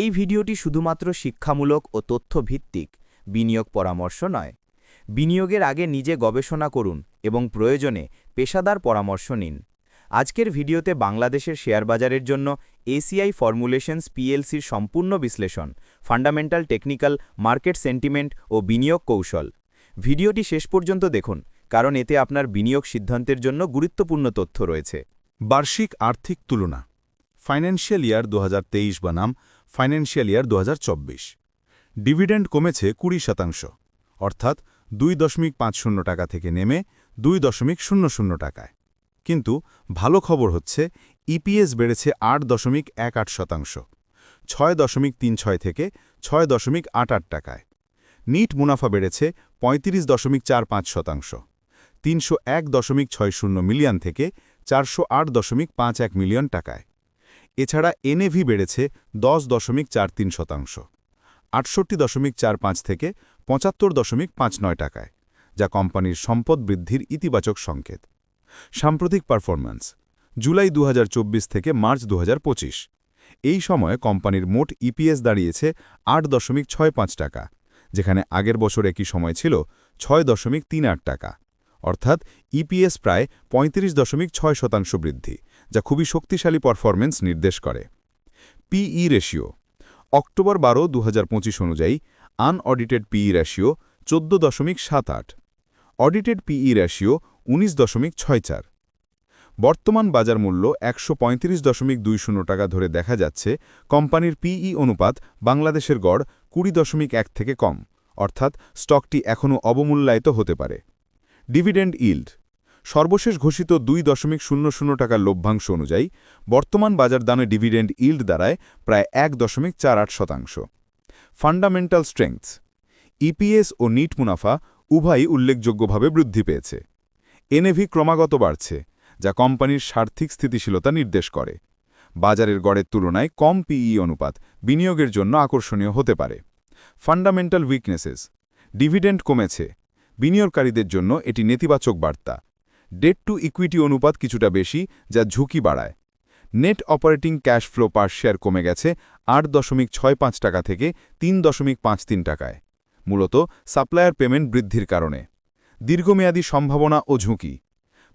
এই ভিডিওটি শুধুমাত্র শিক্ষামূলক ও তথ্যভিত্তিক, বিনিয়োগ পরামর্শ নয়। বিনিয়োগের আগে নিজে গবেষণা করুন এবং প্রয়োজনে পেশাদার পরামর্শ নিন। আজকের ভিডিওতে বাংলাদেশের শেয়ার বাজারের জন্য এসিআই ফর্মুলেশনস পিএলসির সম্পূর্ণ বিশ্লেষণ, ফান্ডামেন্টাল টেকনিক্যাল, মার্কেট সেন্টিমেন্ট ও বিনিয়োগ কৌশল। ভিডিওটি শেষ পর্যন্ত দেখুন, কারণ এতে আপনার বিনিয়োগ সিদ্ধান্তের জন্য গুরুত্বপূর্ণ তথ্য রয়েছে। বার্ষিক আর্থিক তুলনা। ফাইন্যান্সিয়াল ইয়ার দু বনাম ফাইন্যান্সিয়াল ইয়ার দু হাজার চব্বিশ। ডিভিডেন্ড কমেছে কুড়ি শতাংশ, অর্থাৎ দুই দশমিক পাঁচ শূন্য টাকা থেকে নেমে দুই দশমিক শূন্য শূন্য টাকায়। কিন্তু ভালো খবর হচ্ছে, ইপিএস বেড়েছে আট দশমিক এক আট শতাংশ, ছয় দশমিক তিন ছয় থেকে ছয় দশমিক আট আট টাকায়। নিট মুনাফা বেড়েছে পঁয়ত্রিশ দশমিক চার পাঁচ শতাংশ, তিনশো এক দশমিক ছয় শূন্য মিলিয়ন থেকে চারশো আট দশমিক পাঁচ এক মিলিয়ন টাকায়। এছাড়া এনএভি বেড়েছে দশ দশমিক চার তিন শতাংশ, আটষট্টি দশমিক চার পাঁচ থেকে পঁচাত্তর দশমিক পাঁচ নয় টাকায়, যা কোম্পানির সম্পদ বৃদ্ধির ইতিবাচক সংকেত। সাম্প্রতিক পারফরম্যান্স, জুলাই দু হাজার চব্বিশ থেকে মার্চ দু হাজার পঁচিশ। এই সময়ে কোম্পানির মোট ইপিএস দাঁড়িয়েছে আট দশমিক ছয় পাঁচ টাকা, যেখানে আগের বছর একই সময় ছিল ছয় দশমিক তিন আট টাকা, অর্থাৎ ইপিএস প্রায় পঁয়ত্রিশ দশমিক ছয় শতাংশ বৃদ্ধি যা খুবই শক্তিশালী পারফরম্যান্স নির্দেশ করে। পিই রেশিও অক্টোবর বারো দু অনুযায়ী আনঅডিটেড পিই রেশিও চোদ্দ দশমিক সাত আট অডিটেড পিই রেশিও উনিশ দশমিক ছয় চার। বর্তমান বাজার মূল্য একশো পঁয়ত্রিশ দশমিক দুই শূন্য টাকা ধরে দেখা যাচ্ছে কোম্পানির পিই অনুপাত বাংলাদেশের গড় কুড়ি দশমিক এক থেকে কম, অর্থাৎ স্টকটি এখনও অবমূল্যায়িত হতে পারে। ডিভিডেন্ড ইল্ড সর্বশেষ ঘোষিত দুই দশমিক শূন্য শূন্য টাকার লভ্যাংশ অনুযায়ী বর্তমান বাজার দামে ডিভিডেন্ড ইল্ড দাঁড়ায় প্রায় এক দশমিক চার আট শতাংশ। ফান্ডামেন্টাল স্ট্রেংথস, ইপিএস ও নিট মুনাফা উভয়ই উল্লেখযোগ্যভাবে বৃদ্ধি পেয়েছে। এনএভি ক্রমাগত বাড়ছে, যা কোম্পানির সার্থিক স্থিতিশীলতা নির্দেশ করে। বাজারের গড়ের তুলনায় কম পিই অনুপাত বিনিয়োগের জন্য আকর্ষণীয় হতে পারে। ফান্ডামেন্টাল উইকনেসেস, ডিভিডেন্ড কমেছে, বিনিয়োগকারীদের জন্য এটি নেতিবাচক বার্তা। ডেট টু ইকুইটি অনুপাত কিছুটা বেশি, যা ঝুঁকি বাড়ায়। Net operating cash flow per share কমে গেছে আট দশমিক ছয় পাঁচ টাকা থেকে তিন দশমিক পাঁচ তিন টাকায়, মূলত সাপ্লায়ার পেমেন্ট বৃদ্ধির কারণে। দীর্ঘমেয়াদী সম্ভাবনা ও ঝুঁকি।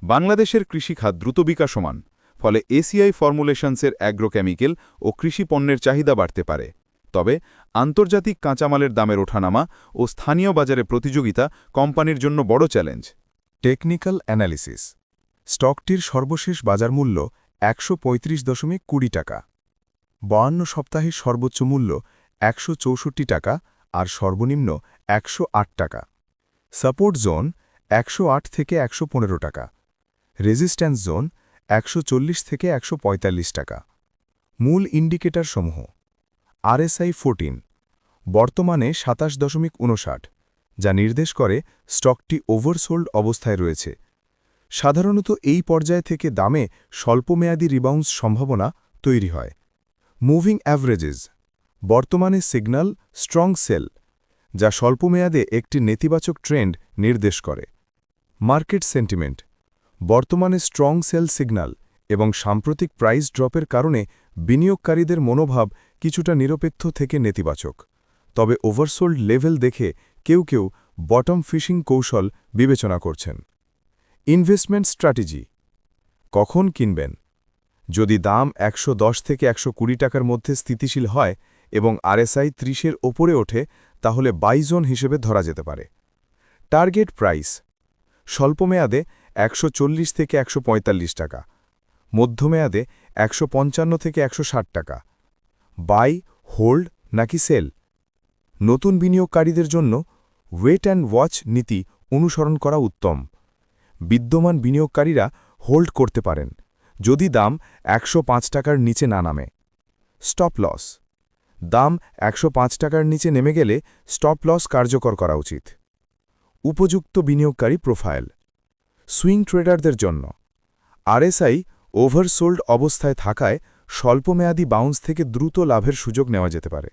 বাংলাদেশের কৃষিখাত দ্রুত বিকাশমান ফলে এসিআই ফর্মুলেশনসের অ্যাগ্রোকেমিক্যাল ও কৃষি পণ্যের চাহিদা বাড়তে পারে। তবে আন্তর্জাতিক কাঁচামালের দামের ওঠানামা ও স্থানীয় বাজারে প্রতিযোগিতা কোম্পানির জন্য বড় চ্যালেঞ্জ। Technical analysis. স্টকটির সর্বশেষ বাজার মূল্য একশো পঁয়ত্রিশ দশমিক কুড়ি টাকা। বাহান্ন সপ্তাহের সর্বোচ্চ মূল্য একশো চৌষট্টি টাকা আর সর্বনিম্ন একশো আট টাকা। সাপোর্ট জোন একশ আট থেকে একশো পনেরো টাকা। রেজিস্ট্যান্স জোন একশো চল্লিশ থেকে একশো পঁয়তাল্লিশ টাকা। মূল ইন্ডিকেটর সমূহ আরএসআই ফোরটিন। বর্তমানে সাতাশ দশমিক উনষাট যা নির্দেশ করে স্টকটি ওভারসোল্ড অবস্থায় রয়েছে। সাধারণত এই পর্যায় থেকে দামে স্বল্পমেয়াদী রিবাউন্স সম্ভাবনা তৈরি হয়। মুভিং অ্যাভারেজেস, বর্তমানে সিগন্যাল স্ট্রং সেল, যা স্বল্পমেয়াদে একটি নেতিবাচক ট্রেন্ড নির্দেশ করে। মার্কেট সেন্টিমেন্ট, বর্তমানে স্ট্রং সেল সিগন্যাল এবং সাম্প্রতিক প্রাইস ড্রপের কারণে বিনিয়োগকারীদের মনোভাব কিছুটা নিরপেক্ষ থেকে নেতিবাচক। তবে ওভারসোল্ড লেভেল দেখে কেউ কেউ বটম ফিশিং কৌশল বিবেচনা করছেন। Investment strategy. কখন কিনবেন? যদি দাম একশো দশ থেকে একশো কুড়ি টাকার মধ্যে স্থিতিশীল হয় এবং আরএসআই ত্রিশের ওপরে ওঠে, তাহলে বাইজোন হিসেবে ধরা যেতে পারে। Target price. স্বল্পমেয়াদে একশো থেকে একশো পঁয়তাল্লিশ টাকা। মধ্যমেয়াদে একশো পঞ্চান্ন থেকে একশো ষাট টাকা। বাই, হোল্ড নাকি সেল? নতুন বিনিয়োগকারীদের জন্য ওয়েট অ্যান্ড ওয়াচ নীতি অনুসরণ করা উত্তম। বিদ্যমান বিনিয়োগকারীরা হোল্ড করতে পারেন, যদি দাম একশো পাঁচ টাকার নিচে না নামে। Stop loss. দাম একশো পাঁচ টাকার নিচে নেমে গেলে স্টপ লস কার্যকর করা উচিত। উপযুক্ত বিনিয়োগকারী প্রোফাইল। সুইং ট্রেডারদের জন্য। আরএসআই ওভারসোল্ড অবস্থায় থাকায় স্বল্পমেয়াদী বাউন্স থেকে দ্রুত লাভের সুযোগ নেওয়া যেতে পারে।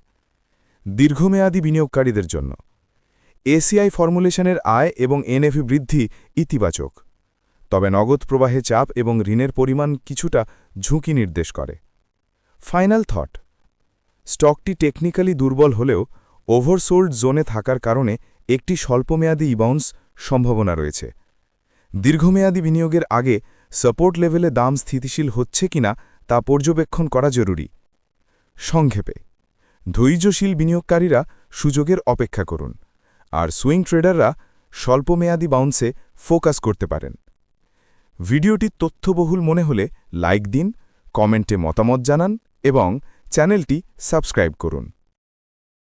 দীর্ঘমেয়াদী বিনিয়োগকারীদের জন্য। এসিআই ফর্মুলেশনের আয় এবং এনএফি বৃদ্ধি ইতিবাচক। তবে নগদ প্রবাহে চাপ এবং ঋণের পরিমাণ কিছুটা ঝুঁকি নির্দেশ করে। ফাইনাল থট, স্টকটি টেকনিক্যালি দুর্বল হলেও ওভারসোল্ড জোনে থাকার কারণে একটি স্বল্পমেয়াদী ইবাউন্স সম্ভাবনা রয়েছে। দীর্ঘমেয়াদী বিনিয়োগের আগে সাপোর্ট লেভেলে দাম স্থিতিশীল হচ্ছে কিনা তা পর্যবেক্ষণ করা জরুরি। সংক্ষেপে ধৈর্যশীল বিনিয়োগকারীরা সুযোগের অপেক্ষা করুন, আর সুইং ট্রেডাররা স্বল্পমেয়াদী বাউন্সে ফোকাস করতে পারেন। ভিডিওটি তথ্যবহুল মনে হলে লাইক দিন, কমেন্টে মতামত জানান এবং চ্যানেলটি সাবস্ক্রাইব করুন।